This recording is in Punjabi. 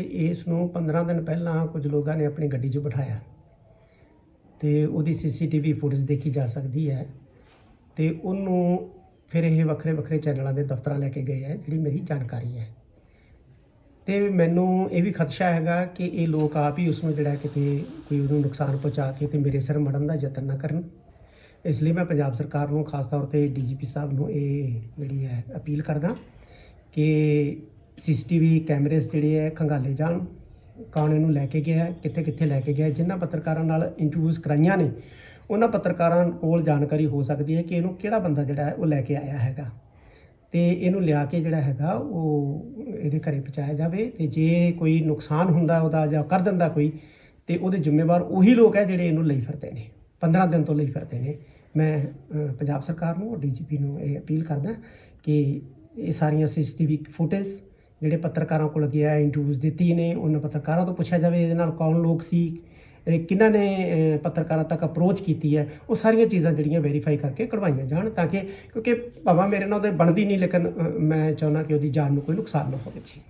ਤੇ ਇਸ ਨੂੰ 15 ਦਿਨ ਪਹਿਲਾਂ ਕੁਝ ਲੋਕਾਂ ਨੇ ਆਪਣੀ ਗੱਡੀ 'ਚ ਬਿਠਾਇਆ। ਤੇ ਉਹਦੀ ਸੀਸੀਟੀਵੀ ਫੁਟੇਜ ਦੇਖੀ ਜਾ ਸਕਦੀ ਹੈ। ਤੇ ਉਹਨੂੰ ਫਿਰ ਇਹ ਵੱਖਰੇ ਵੱਖਰੇ ਚੈਨਲਾਂ ਦੇ ਦਫ਼ਤਰਾਂ ਲੈ ਕੇ ਗਏ ਹੈ, ਜਿਹੜੀ ਮੇਰੀ ਜਾਣਕਾਰੀ ਹੈ। ਤੇ ਮੈਨੂੰ ਇਹ ਵੀ ਖਦਸ਼ਾ ਹੈਗਾ ਕਿ ਇਹ ਲੋਕ ਆਪ ਹੀ ਉਸ ਨੂੰ ਜਿਹੜਾ ਕਿਤੇ ਕੋਈ ਉਹਨੂੰ ਨੁਕਸਾਨ ਪਹੁੰਚਾ ਕੇ ਤੇ ਮੇਰੇ ਸਿਰ ਮੜਨ ਦਾ ਯਤਨ ਨਾ ਕਰਨ। ਇਸ ਲਈ ਮੈਂ ਪੰਜਾਬ ਸਰਕਾਰ ਨੂੰ ਖਾਸ ਤੌਰ ਤੇ ਡੀਜੀਪੀ ਸਾਹਿਬ ਨੂੰ ਇਹ ਜਿਹੜੀ ਹੈ ਅਪੀਲ ਕਰਦਾ ਕਿ ਸੀਸੀਟੀਵੀ ਕੈਮਰੇਸ ਜਿਹੜੇ ਹੈ ਖੰਗਾਲੇ ਜਾਣ, ਕੌਣ ਇਹਨੂੰ ਲੈ ਕੇ ਗਿਆ ਕਿੱਥੇ ਕਿੱਥੇ ਲੈ ਕੇ ਗਿਆ ਜਿਨ੍ਹਾਂ ਪੱਤਰਕਾਰਾਂ ਨਾਲ ਇੰਟਰਵਿਊਜ਼ ਕਰਾਈਆਂ ਨੇ, ਉਹਨਾਂ ਪੱਤਰਕਾਰਾਂ ਕੋਲ ਜਾਣਕਾਰੀ ਹੋ ਸਕਦੀ ਹੈ ਕਿ ਇਹਨੂੰ ਕਿਹੜਾ ਬੰਦਾ ਜਿਹੜਾ ਹੈ, ਉਹ ਲੈ ਕੇ ਆਇਆ ਹੈਗਾ। ਤੇ ਇਹਨੂੰ ਲਿਆ ਕੇ ਜਿਹੜਾ ਹੈਗਾ, ਉਹ ਇਹਦੇ ਘਰੇ ਪਹੁੰਚਾਇਆ ਜਾਵੇ, ਤੇ ਜੇ ਕੋਈ ਨੁਕਸਾਨ ਹੁੰਦਾ ਉਹਦਾ ਜਾਂ ਕਰ ਦਿੰਦਾ ਕੋਈ, ਤੇ ਉਹਦੇ ਜ਼ਿੰਮੇਵਾਰ ਉਹੀ ਲੋਕ ਹੈ ਜਿਹੜੇ ਇਹਨੂੰ ਲਈ ਫਿਰਦੇ ਨੇ 15 ਦਿਨ ਤੋਂ ਲਈ ਫਿਰਦੇ ਨੇ। ਮੈਂ ਪੰਜਾਬ ਸਰਕਾਰ ਨੂੰ ਡੀਜੀਪੀ ਨੂੰ ਇਹ ਅਪੀਲ ਕਰਦਾ ਕਿ ਇਹ ਸਾਰੀਆਂ ਸੀਸੀਟੀਵੀ ਫੁਟੇਜ ਜਿਹੜੇ ਪੱਤਰਕਾਰਾਂ ਕੋਲ ਗਿਆ ਇੰਟਰਵਿਊਜ਼ ਦਿੱਤੀ ਨੇ, ਉਹਨਾਂ ਪੱਤਰਕਾਰਾਂ ਤੋਂ ਪੁੱਛਿਆ ਜਾਵੇ ਇਹਦੇ ਨਾਲ ਕੌਣ ਲੋਕ ਸੀ, ਇਹ ਕਿਹਨਾਂ ਨੇ ਪੱਤਰਕਾਰਾਂ ਤੱਕ ਅਪਰੋਚ ਕੀਤੀ ਹੈ, ਉਹ ਸਾਰੀਆਂ ਚੀਜ਼ਾਂ ਜਿਹੜੀਆਂ ਵੈਰੀਫਾਈ ਕਰਕੇ ਕਢਵਾਈਆਂ ਜਾਣ ਤਾਂ ਕਿ ਕਿਉਂਕਿ ਭਾਵੇਂ ਮੇਰੇ ਨਾਲ ਉਹਦੇ ਬਣਦੀ ਨਹੀਂ, ਲੇਕਿਨ ਮੈਂ ਚਾਹੁੰਦਾ ਕਿ ਉਹਦੀ ਜਾਨ ਨੂੰ ਕੋਈ ਨੁਕਸਾਨ ਨਾ ਹੋਵੇ ਜੀ।